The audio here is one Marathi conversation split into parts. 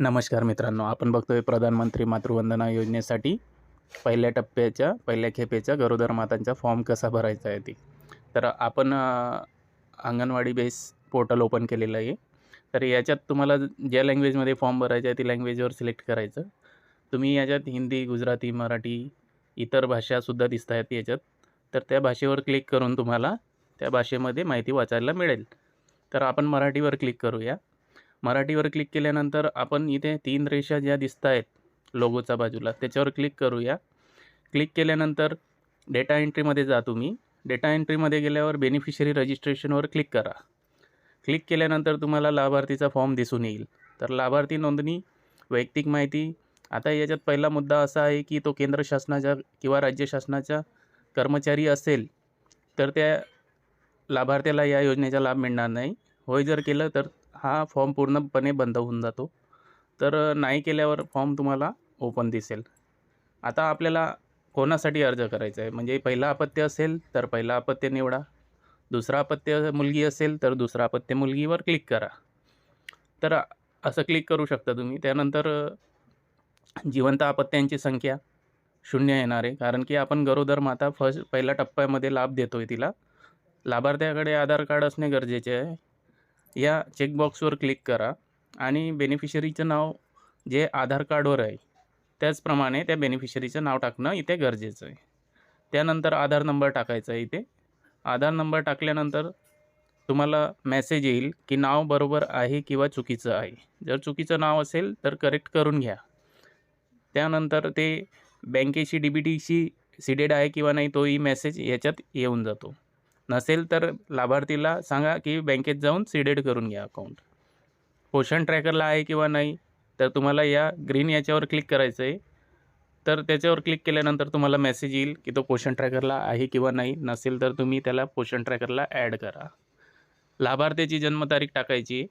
नमस्कार मित्रांनो आपण बघतोय प्रधानमंत्री मातृवंदना योजनेसाठी पहिल्या टप्प्याच्या पहिल्या खेपेच्या गरोदर मातांचा फॉर्म कसा भरायचा आहे ते. तर आपण अंगणवाडी बेस पोर्टल ओपन केलेलं आहे. तर याच्यात तुम्हाला ज्या लँग्वेजमध्ये फॉर्म भरायचा आहे ती लँग्वेजवर सिलेक्ट करायचं. तुम्ही याच्यात हिंदी गुजराती मराठी इतर भाषासुद्धा दिसत आहेत याच्यात. तर त्या भाषेवर क्लिक करून तुम्हाला त्या भाषेमध्ये माहिती वाचायला मिळेल. तर आपण मराठीवर क्लिक करूया. मराठीवर क्लिक केल्यानंतर आपण इथे तीन रेषा ज्या दिसत आहेत लोगोच्या बाजूला त्याच्यावर क्लिक करूया. क्लिक केल्यानंतर डेटा एंट्रीमध्ये जा तुम्ही. डेटा एंट्रीमध्ये गेल्यावर बेनिफिशरी रजिस्ट्रेशनवर क्लिक करा. क्लिक केल्यानंतर तुम्हाला लाभार्थीचा फॉर्म दिसून येईल. तर लाभार्थी नोंदणी वैयक्तिक माहिती. आता याच्यात पहिला मुद्दा असा आहे की तो केंद्र शासनाच्या किंवा राज्य शासनाचा कर्मचारी असेल तर त्या लाभार्थ्याला या योजनेचा लाभ मिळणार नाही. होय जर केलं तर हा फॉर्म पूर्णपणे बंद होऊन जातो. तर नाही केल्यावर फॉर्म तुम्हाला ओपन दिसेल. आता आपल्याला कोणासाठी अर्ज करायचा आहे? म्हणजे पहिला अपत्य असेल तर पहिला अपत्य निवडा. दुसरा अपत्य मुलगी असेल तर दुसरा अपत्य मुलगीवर क्लिक करा. तर असं क्लिक करू शकता तुम्ही. त्यानंतर जिवंत अपत्यांची संख्या शून्य येणार आहे. कारण की आपण गरोदर माता फर्स्ट पहिल्या टप्प्यामध्ये लाभ देतो आहे तिला. लाभार्थ्याकडे आधार कार्ड असणे गरजेचे आहे. या चेकबॉक्सवर क्लिक करा आणि बेनिफिशरीचं नाव जे आधार कार्डवर आहे त्याचप्रमाणे त्या बेनिफिशरीचं नाव टाकणं इथे गरजेचं आहे. त्यानंतर आधार नंबर टाकायचा आहे इथे. आधार नंबर टाकल्यानंतर तुम्हाला मेसेज येईल की नाव बरोबर आहे किंवा चुकीचं आहे. जर चुकीचं नाव असेल तर करेक्ट करून घ्या. त्यानंतर ते बँकेशी डी बी टीशी सीडेड आहे किंवा नाही तोही मेसेज याच्यात येऊन जातो. नसेल तर लाभार्थीला सांगा की बँकेत जाऊन सीडेड करून घ्या अकाउंट पोषण ट्रॅकरला आहे किंवा नाही तर तुम्हाला या ग्रीन याच्यावर क्लिक करायचं आहे तर त्याच्यावर क्लिक केल्यानंतर तुम्हाला मेसेज येईल की तो पोषण ट्रॅकरला आहे किंवा नाही. नसेल तर तुम्ही त्याला पोषण ट्रॅकरला ॲड करा. लाभार्थ्याची जन्मतारीख टाकायची.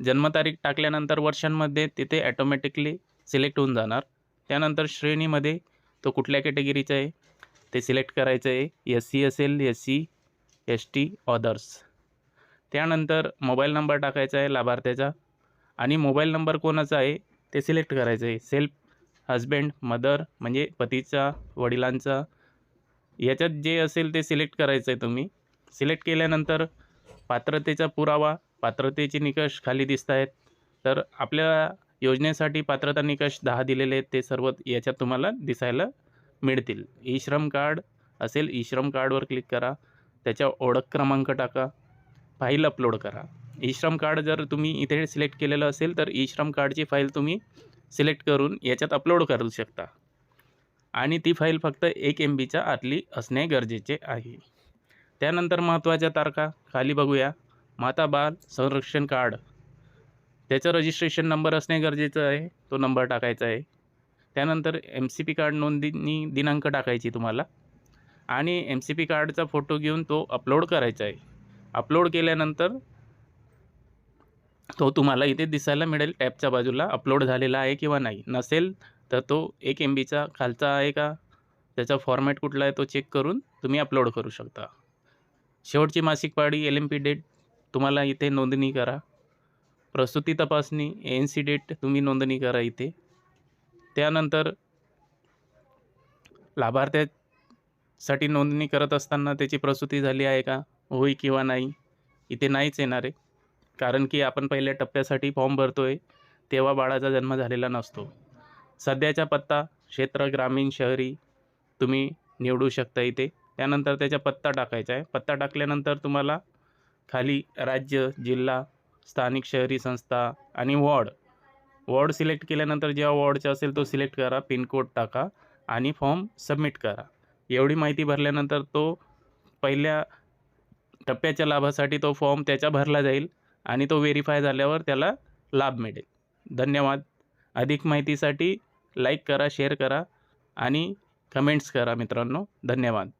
जन्मतारीख टाकल्यानंतर वर्षांमध्ये तिथे ॲटोमॅटिकली सिलेक्ट होऊन जाणार. त्यानंतर श्रेणीमध्ये तो कुठल्या कॅटेगरीचा आहे ते सिलेक्ट करायचं आहे एस सी असेल S C S T others त्यानंतर मोबाईल नंबर टाकायचा आहे लाभार्थ्याचा. आणि मोबाईल नंबर कोणाचा आहे? ते सिलेक्ट करायचं आहे. सेल्फ हजबंड मदर म्हणजे पतीचा वडिलांचा. याच्यात जे असेल ते सिलेक्ट करायचं आहे तुम्ही. सिलेक्ट केल्यानंतर पात्रतेचा पुरावा पात्रतेचे निकष खाली दिसत आहेत. तर आपल्या योजनेसाठी पात्रता निकष दहा दिलेले आहेत. ते सर्व याच्यात तुम्हाला दिसायला मिळतील. ई श्रम कार्ड असेल ई श्रम कार्डवर क्लिक करा. त्याच्या ओळख क्रमांक टाका. फाईल अपलोड करा. ई श्रम कार्ड जर तुम्ही इथे सिलेक्ट केलेलं असेल तर ई श्रम कार्डची फाईल तुम्ही सिलेक्ट करून याच्यात अपलोड करू शकता. आणि ती फाईल फक्त एक एम बीच्या आतली असणे गरजेचे आहे. त्यानंतर महत्त्वाच्या तारखा खाली बघूया. माता बाल संरक्षण कार्ड. त्याचं रजिस्ट्रेशन नंबर असणे गरजेचं आहे. तो नंबर टाकायचा आहे. त्यानंतर एम सी पी कार्ड नोंदणी दिनांक टाकायची तुम्हाला. आणि एम सी पी कार्डचा फोटो घेऊन तो अपलोड करायचा आहे. अपलोड केल्यानंतर तो तुम्हाला इथे दिसायला मिळेल टॅबच्या बाजूला अपलोड झालेला आहे किंवा नाही. नसेल तर तो एक एम बीचा खालचा आहे का? त्याचा फॉर्मॅट कुठला आहे तो चेक करून तुम्ही अपलोड करू शकता. शेवटची मासिक पाळी एल एम पी डेट तुम्हाला इथे नोंदणी करा. प्रसूती तपासणी एन सी डेट तुम्ही नोंदणी करा इथे. त्यानंतर लाभार्थ्या साठी नोंदणी करत असताना त्याची प्रसूती झाली आहे का? होई किंवा नाही? इथे नाहीच येणार आहे. कारण की आपण पहिल्या टप्प्यासाठी फॉर्म भरतो आहे तेव्हा बाळाचा जन्म झालेला नसतो. सध्याचा पत्ता क्षेत्र ग्रामीण शहरी तुम्ही निवडू शकता इथे. त्यानंतर त्याचा पत्ता टाकायचा आहे. पत्ता टाकल्यानंतर तुम्हाला खाली राज्य जिल्हा स्थानिक शहरी संस्था आणि वॉर्ड. वॉर्ड सिलेक्ट केल्यानंतर जेव्हा वॉर्डचा असेल तो सिलेक्ट करा पिनकोड टाका आणि फॉर्म सबमिट करा. एवढी माहिती भरल्यानंतर तो पहिल्या टप्प्याच्या लाभासाठी तो फॉर्म त्याचा भरला जाईल आणि तो व्हेरीफाय झाल्यावर त्याला लाभ मिळेल. धन्यवाद. अधिक माहितीसाठी लाईक करा शेअर करा आणि कमेंट्स करा मित्रांनो. धन्यवाद.